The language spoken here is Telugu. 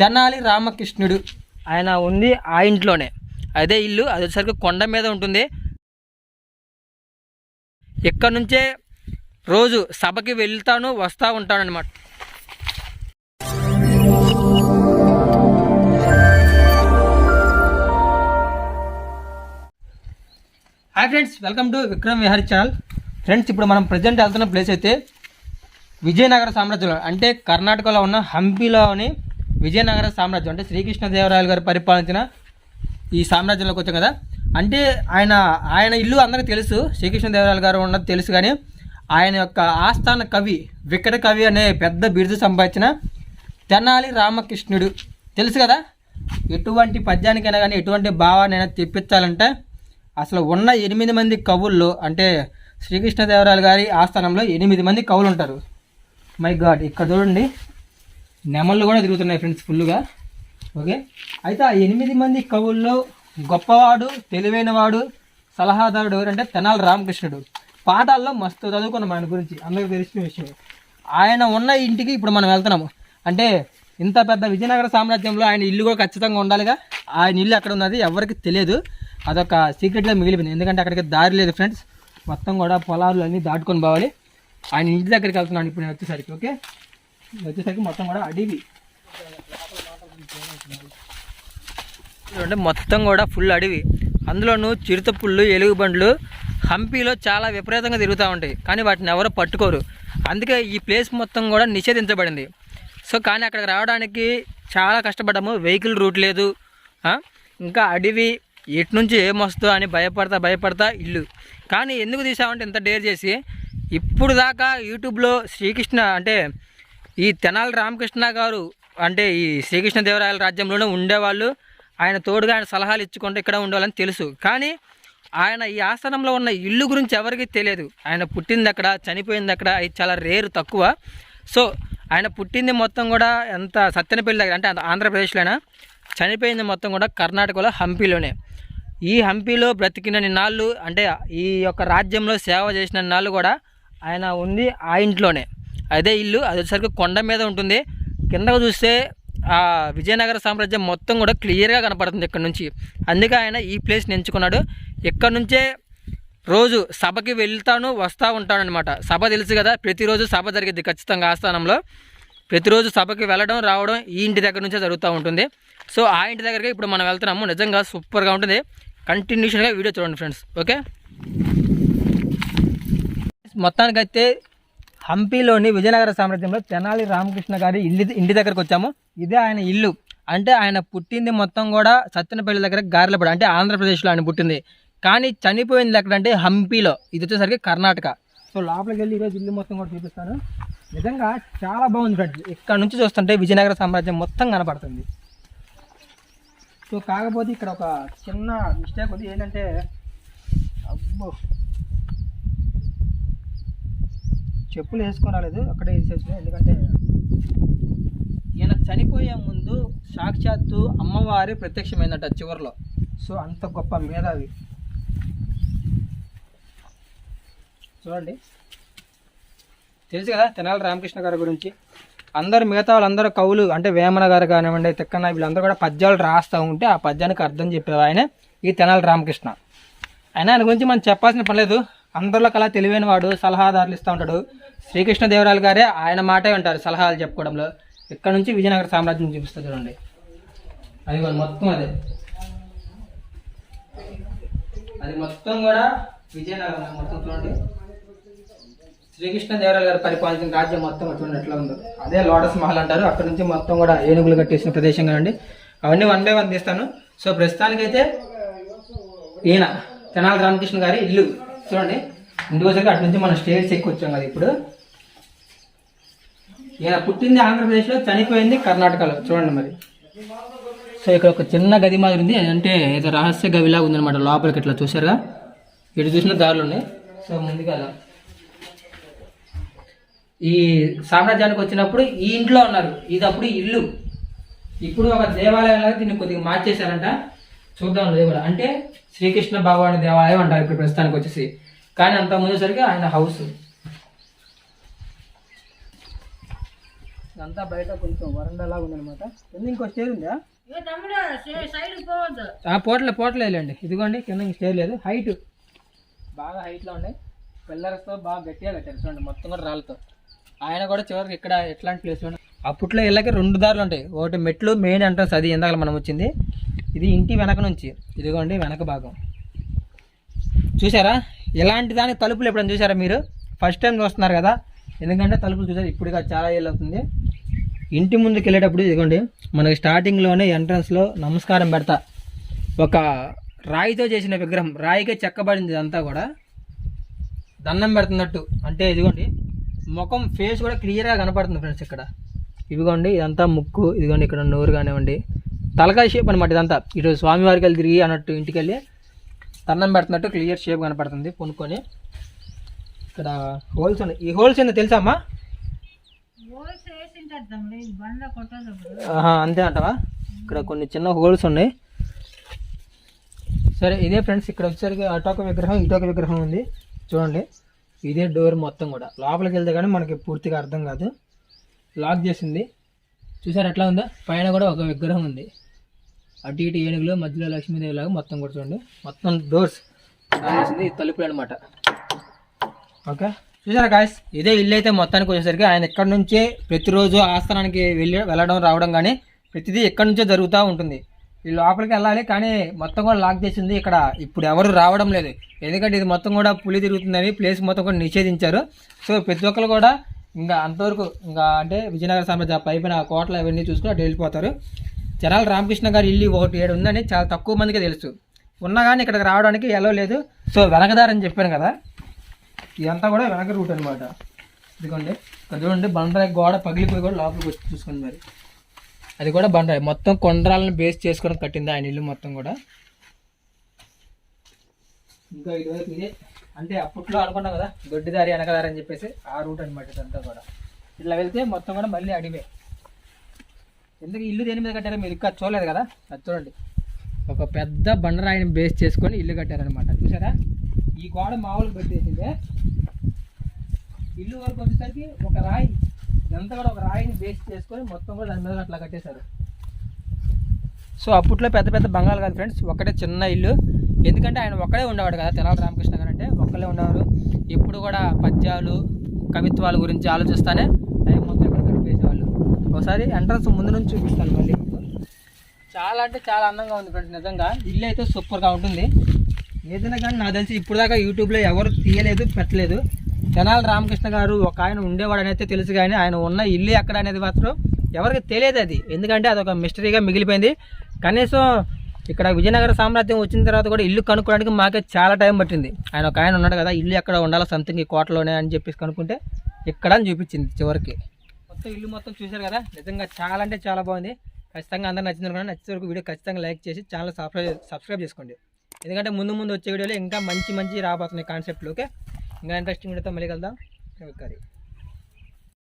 తెనాలి రామకృష్ణుడు. ఆయన ఉంది ఆ ఇంట్లోనే. అదే ఇల్లు అది వచ్చేసరికి కొండ మీద ఉంటుంది. ఇక్కడ నుంచే రోజు సభకి వెళ్తాను వస్తూ ఉంటాను అనమాట hi friends welcome to Vikram Vihari channel friends ఇప్పుడు మనం ప్రజెంట్ వెళ్తున్న ప్లేస్ అయితే విజయనగర సామ్రాజ్యంలో అంటే కర్ణాటకలో ఉన్న హంపీలోని విజయనగర సామ్రాజ్యం అంటే శ్రీకృష్ణదేవరాయలు గారు పరిపాలించిన ఈ సామ్రాజ్యంలోకి వచ్చాం కదా. అంటే ఆయన ఆయన ఇల్లు అందరికీ తెలుసు శ్రీకృష్ణదేవరాయలు గారు ఉన్నది తెలుసు కానీ ఆయన యొక్క ఆస్థాన కవి వికట కవి అనే పెద్ద బిరుదు సంపాదించిన తెనాలి రామకృష్ణుడు. తెలుసు కదా? ఎటువంటి పద్యానికైనా కానీ ఎటువంటి భావానైనా తెప్పించాలంటే అసలు ఉన్న ఎనిమిది మంది కవుల్లో అంటే శ్రీకృష్ణదేవరాయలు గారి ఆస్థానంలో ఎనిమిది మంది కవులు ఉంటారు మై గాడ్ ఇక్కడ చూడండి. నెమళ్ళు కూడా తిరుగుతున్నాయి ఫ్రెండ్స్ ఫుల్గా ఓకే అయితే ఆ ఎనిమిది మంది కవుల్లో గొప్పవాడు తెలివైనవాడు సలహాదారుడు ఎవరంటే తెనాల రామకృష్ణుడు. పాఠాల్లో మస్తు చదువుకున్నాం ఆయన గురించి అందరికీ తెలిసిన విషయం ఆయన ఉన్న ఇంటికి ఇప్పుడు మనం వెళ్తున్నాము. అంటే ఇంత పెద్ద విజయనగర సామ్రాజ్యంలో ఆయన ఇల్లు కూడా ఖచ్చితంగా ఉండాలిగా. ఆయన ఇల్లు అక్కడ ఉన్నది ఎవరికి తెలియదు. అదొక సీక్రెట్గా మిగిలిపోయింది. ఎందుకంటే అక్కడికి దారి లేదు ఫ్రెండ్స్ మొత్తం కూడా పొలాలు అన్నీ దాటుకొని పోవాలి. ఆయన ఇంటి దగ్గరికి వెళ్తున్నాను ఇప్పుడు నేను వచ్చేసరికి ఓకే వచ్చేసరికి మొత్తం కూడా అడవి. అంటే మొత్తం కూడా ఫుల్ అడవి. అందులోనూ చిరుత పుళ్ళు ఎలుగుబండ్లు హంపీలో చాలా విపరీతంగా తిరుగుతూ ఉంటాయి. కానీ వాటిని ఎవరు పట్టుకోరు. అందుకే ఈ ప్లేస్ మొత్తం కూడా నిషేధించబడింది. సో కానీ అక్కడికి రావడానికి చాలా కష్టపడ్డాము. వెహికల్ రూట్ లేదు. ఇంకా అడవి ఎటు నుంచి ఏమొస్తుందో అని భయపడతా భయపడతా ఇల్లు. కానీ ఎందుకు తీసామంటే ఇంత డేర్ చేసి ఇప్పుడు దాకా యూట్యూబ్లో శ్రీకృష్ణ అంటే ఈ తెనాలి రామకృష్ణ గారు అంటే ఈ శ్రీకృష్ణదేవరాయల రాజ్యంలోనే ఉండేవాళ్ళు. ఆయన తోడుగా ఆయన సలహాలు ఇచ్చుకుంటూ ఇక్కడ ఉండేవాళ్ళని తెలుసు. కానీ ఆయన ఈ ఆస్థానంలో ఉన్న ఇల్లు గురించి ఎవరికీ తెలియదు. ఆయన పుట్టింది అక్కడ చనిపోయింది అక్కడ. ఇది చాలా రేరు తక్కువ. సో ఆయన పుట్టింది మొత్తం కూడా ఎంత సత్తెనపల్లి దగ్గర అంటే ఆంధ్రప్రదేశ్లోనే? చనిపోయింది మొత్తం కూడా కర్ణాటకలో హంపీలోనే. ఈ హంపీలో బ్రతికిన నాళ్ళు అంటే ఈ యొక్క రాజ్యంలో సేవ చేసిన నాళ్ళు కూడా ఆయన ఉంది ఆ ఇంట్లోనే. అదే ఇల్లు అది వచ్చేసరికి కొండ మీద ఉంటుంది. కిందకు చూస్తే ఆ విజయనగర సామ్రాజ్యం మొత్తం కూడా క్లియర్గా కనపడుతుంది ఇక్కడ నుంచి. అందుకే ఆయన ఈ ప్లేస్ని ఎంచుకున్నాడు. ఇక్కడ నుంచే రోజు సభకి వెళ్తాను వస్తూ ఉంటాను అనమాట సభ తెలుసు కదా ప్రతిరోజు సభ జరిగింది ఖచ్చితంగా ఆస్థానంలో. ప్రతిరోజు సభకి వెళ్ళడం రావడం ఈ ఇంటి దగ్గర నుంచే జరుగుతూ ఉంటుంది. సో ఆ ఇంటి దగ్గరికి ఇప్పుడు మనం వెళ్తున్నాము. నిజంగా సూపర్గా ఉంటుంది. కంటిన్యూషన్గా వీడియో చూడండి ఫ్రెండ్స్ ఓకే మొత్తానికైతే హంపీలోని విజయనగర సామ్రాజ్యంలో తెనాలి రామకృష్ణ గారి ఇల్లు ఇంటి దగ్గరకు వచ్చాము. ఇదే ఆయన ఇల్లు. అంటే ఆయన పుట్టింది మొత్తం కూడా సత్తెనపల్లి దగ్గర గారెలపడ అంటే ఆంధ్రప్రదేశ్లో ఆయన పుట్టింది. కానీ చనిపోయింది ఎక్కడంటే హంపీలో. ఇది వచ్చేసరికి కర్ణాటక. సో లోపలికి వెళ్ళి ఈరోజు ఇల్లు మొత్తం కూడా చూపిస్తాను. నిజంగా చాలా బాగుంది ఫ్రెండ్స్. ఇక్కడ నుంచి చూస్తుంటే విజయనగర సామ్రాజ్యం మొత్తం కనపడుతుంది. సో కాకపోతే ఇక్కడ ఒక చిన్న మిస్టేక్ ఉంది. ఏంటంటే అబ్బో చెప్పులు వేసుకొని రాలేదు అక్కడే వేసేసిన ఎందుకంటే ఈయన చనిపోయే ముందు సాక్షాత్తు అమ్మవారి ప్రత్యక్షమైందట చివరిలో. సో అంత గొప్ప మేధావి. చూడండి. తెలుసు కదా తెనాలి రామకృష్ణ గారి గురించి. అందరు మిగతా వాళ్ళందరూ కవులు అంటే వేమన గారు కానివ్వండి తిక్కన వీళ్ళందరూ కూడా పద్యాలు రాస్తూ ఉంటే ఆ పద్యానికి అర్థం చెప్పేది ఆయన ఈ తెనాలి రామకృష్ణ. అయినా ఆయన గురించి మనం చెప్పాల్సిన పని లేదు. అందరిలో కలా తెలివైన వాడు సలహాదారులు ఇస్తూ ఉంటాడు. శ్రీకృష్ణదేవరాయలు గారే ఆయన మాటే ఉంటారు సలహాలు చెప్పుకోవడంలో. ఇక్కడ నుంచి విజయనగర సామ్రాజ్యం చూపిస్తుంది చూడండి. అది మొత్తం అదే. అది మొత్తం కూడా విజయనగరం మొత్తం చూడండి. శ్రీకృష్ణదేవరాయలు గారు పరిపాలించిన రాజ్యం మొత్తం చూడండి ఎట్లా ఉందో. అదే లోటస్ మహల్ అంటారు. అక్కడ నుంచి మొత్తం కూడా ఏనుగులు కట్టేసిన ప్రదేశం కదండి. అవన్నీ వన్ బై వన్ తీస్తాను. సో ప్రస్తుతానికైతే ఈయన తెనాలి రామకృష్ణ గారి ఇల్లు. చూడండి. ఇంటి వచ్చాక అటు నుంచి మనం స్టేట్స్ ఎక్కువ వచ్చాం కదా ఇప్పుడు. ఈయన పుట్టింది ఆంధ్రప్రదేశ్లో చనిపోయింది కర్ణాటకలో. చూడండి మరి. సో ఇక్కడ ఒక చిన్న గది మాదిరి ఉంది. అంటే ఏదో రహస్య గదిలాగా ఉందన్నమాట లోపలికి ఇట్లా చూసారుగా ఇటు చూసిన దారులు ఉన్నాయి. సో ముందుగా ఈ సామ్రాజ్యానికి వచ్చినప్పుడు ఈ ఇంట్లో ఉన్నారు. ఇది అప్పుడు ఇల్లు. ఇప్పుడు ఒక దేవాలయం లాగా దీన్ని కొద్దిగా మార్చేశారంట. చూద్దాం ఇది అంటే శ్రీకృష్ణ భగవాన్ దేవాలయం అంటారు ఇప్పుడు ప్రస్తుతానికి వచ్చేసి. కానీ అంత ముందేసరికి ఆయన హౌస్ అంతా బయట కొంచెం వరండాలా ఉందన్నమాట. కింద ఇంకో స్టేర్ ఉందా? ఆ పోట్లే పోట్లేదులేండి ఇదిగోండి కింద ఇంక స్టేర్ లేదు. హైట్ బాగా హైట్లో ఉన్నాయి. పిల్లర్స్తో బాగా గట్టిగా కట్టారు. చూడండి మొత్తం కూడా రాళ్ళతో. ఆయన కూడా చివరికి ఇక్కడ ఎట్లాంటి ప్లేస్లో అప్పట్లో ఇళ్ళకి రెండు దారులు ఉంటాయి. ఒకటి మెట్లు మెయిన్ ఎంట్రన్స్ అది ఇందాక మనం వచ్చింది. ఇది ఇంటి వెనక నుంచి. ఇదిగోండి వెనక భాగం. చూసారా? ఇలాంటి దానికి తలుపులు ఎప్పుడైనా చూసారా మీరు? ఫస్ట్ టైం చూస్తున్నారు కదా. ఎందుకంటే తలుపులు చూసారు ఇప్పుడుగా చాలా ఏళ్ళు అవుతుంది. ఇంటి ముందుకు వెళ్ళేటప్పుడు ఇదిగోండి మనకి స్టార్టింగ్లోనే ఎంట్రన్స్లో నమస్కారం పెడతా. ఒక రాయితో చేసిన విగ్రహం రాయికే చెక్కబడింది ఇదంతా కూడా. దండం పెడుతున్నట్టు. అంటే ఇదిగోండి ముఖం ఫేస్ కూడా క్లియర్గా కనపడుతుంది ఫ్రెండ్స్ ఇక్కడ. ఇదిగోండి ఇదంతా ముక్కు. ఇదిగోండి ఇక్కడ నోరు కానివ్వండి. తలకాయ షేప్ అనమాట ఇదంతా. ఇటు స్వామివారికి వెళ్ళి తిరిగి అన్నట్టు ఇంటికి వెళ్ళి దండం పెడుతున్నట్టు క్లియర్ షేప్ కనపడుతుంది. కొనుక్కొని ఇక్కడ హోల్స్ ఉన్నాయి. ఈ హోల్స్ ఏందో తెలుసా అమ్మా? అంతే అంటవా? ఇక్కడ కొన్ని చిన్న హోల్స్ ఉన్నాయి. సరే ఇదే ఫ్రెండ్స్ ఇక్కడ వచ్చేసరికి అటొక విగ్రహం ఇటొక విగ్రహం ఉంది. చూడండి. ఇదే డోర్ మొత్తం కూడా. లోపలికి వెళ్తే కానీ మనకి పూర్తిగా అర్థం కాదు. లాక్ చేసింది. చూసారు ఎట్లా ఉందో? పైన కూడా ఒక విగ్రహం ఉంది. అటు ఇటు ఏనుగులు మధ్యలో లక్ష్మీదేవి లాగా మొత్తం కూడా చూడండి. మొత్తం డోర్స్ కావాల్సింది తలుపులు అనమాట ఓకే? చూసారా గాయస్ ఇదే ఇల్లు అయితే మొత్తానికి వచ్చేసరికి ఆయన ఇక్కడ నుంచే ప్రతిరోజు ఆస్థానానికి వెళ్ళి వెళ్ళడం రావడం కానీ ప్రతిదీ ఇక్కడ నుంచో జరుగుతూ ఉంటుంది. ఈ లోపలికి వెళ్ళాలి కానీ మొత్తం కూడా లాక్ చేసింది ఇక్కడ ఇప్పుడు ఎవరు రావడం లేదు. ఎందుకంటే ఇది మొత్తం కూడా పులి తిరుగుతుందని ప్లేస్ మొత్తం కూడా నిషేధించారు. సో ప్రతి ఒక్కరు కూడా ఇంకా అంతవరకు ఇంకా అంటే విజయనగర సామ్రాజ్య పైపైన కోటలు అవన్నీ చూసుకుని అటు వెళ్ళిపోతారు. జనాల రామకృష్ణ గారి ఇల్లు ఒకటి ఏడు ఉందని చాలా తక్కువ మందికి తెలుసు. ఉన్నా కానీ ఇక్కడికి రావడానికి ఎలా లేదు. సో వెనకదారని చెప్పాను కదా? ఇదంతా కూడా వెనక రూట్ అనమాట ఇదిగోండి. ఇక్కడ చూడండి బండరాయి గోడ పగిలిపోయి కూడా లోపలికి వచ్చి చూసుకోండి మరి. అది కూడా బండరాయి. మొత్తం కొండరాలను బేస్ చేసుకొని కట్టింది ఆయన ఇల్లు మొత్తం కూడా. ఇంకా ఇదివరకు ఇదే. అంటే అప్పట్లో అనుకున్నాం కదా దొడ్డిదారి వెనకదారి అని చెప్పేసి ఆ రూట్ అనమాట ఇదంతా కూడా. ఇట్లా వెళ్తే మొత్తం కూడా మళ్ళీ అడివే. ఎందుకు ఇల్లు దేని మీద కట్టారో మీరు ఇంకా చూడలేదు కదా? అది చూడండి. ఒక పెద్ద బండరాయిని బేస్ చేసుకొని ఇల్లు కట్టారనమాట చూసారా? ఈ గోడ మామూలుగా పెట్టేసిందే. ఇల్లు వరకు వచ్చేసరికి ఒక రాయి ఇదంతా కూడా ఒక రాయిని బేస్ చేసుకొని మొత్తం కూడా దాని మీద అట్లా కట్టేశారు. సో అప్పట్లో పెద్ద పెద్ద బంగాలు కాదు ఫ్రెండ్స్ ఒకటే చిన్న ఇల్లు. ఎందుకంటే ఆయన ఒక్కడే ఉండేవాడు కదా తెనాలి రామకృష్ణ గారు అంటే. ఒక్కడే ఉండేవారు. ఎప్పుడు కూడా పద్యాలు కవిత్వాల గురించి ఆలోచిస్తానే టైం మొత్తం ఇక్కడ గడిపేసేవాళ్ళు. ఒకసారి ఎంట్రన్స్ ముందు నుంచి చూపిస్తాను మళ్ళీ. చాలా అంటే చాలా అందంగా ఉంది ఫ్రెండ్స్ నిజంగా. ఇల్లు అయితే సూపర్గా ఉంటుంది. ఏదైనా కానీ నాకు తెలిసి ఇప్పుడు దాకా యూట్యూబ్లో ఎవరు తీయలేదు పెట్టలేదు. తెనాలి రామకృష్ణ గారు ఒక ఆయన ఉండేవాడు అనేది తెలుసు కానీ ఆయన ఉన్న ఇల్లు ఎక్కడ అనేది మాత్రం ఎవరికి తెలియదు అది. ఎందుకంటే అది ఒక మిస్టరీగా మిగిలిపోయింది. కనీసం ఇక్కడ విజయనగర సామ్రాజ్యం వచ్చిన తర్వాత కూడా ఇల్లు కనుక్కోవడానికి మాకే చాలా టైం పట్టింది. ఆయన ఒక ఆయన ఉన్నాడు కదా ఇల్లు ఎక్కడ ఉండాలో సంథింగ్ ఈ కోటలోనే అని చెప్పేసి కనుక్కుంటే ఇక్కడ అని చూపించింది చివరికి. మొత్తం ఇల్లు మొత్తం చూశారు కదా? నిజంగా చాలా అంటే చాలా బాగుంది. ఖచ్చితంగా అందరూ నచ్చింది అనుకున్నా నచ్చిన వరకు వీడియో ఖచ్చితంగా లైక్ చేసి ఛానల్ సబ్స్క్రైబ్ సబ్స్క్రైబ్ చేసుకోండి. ఎందుకంటే ముందు ముందు వచ్చే వీడియోలో ఇంకా మంచి మంచి రాబోతున్నాయి కాన్సెప్ట్లు ఓకే ఇంకా ఇంట్రెస్టింగ్ వీడియోతో మళ్ళీ కలుద్దాం. కరీ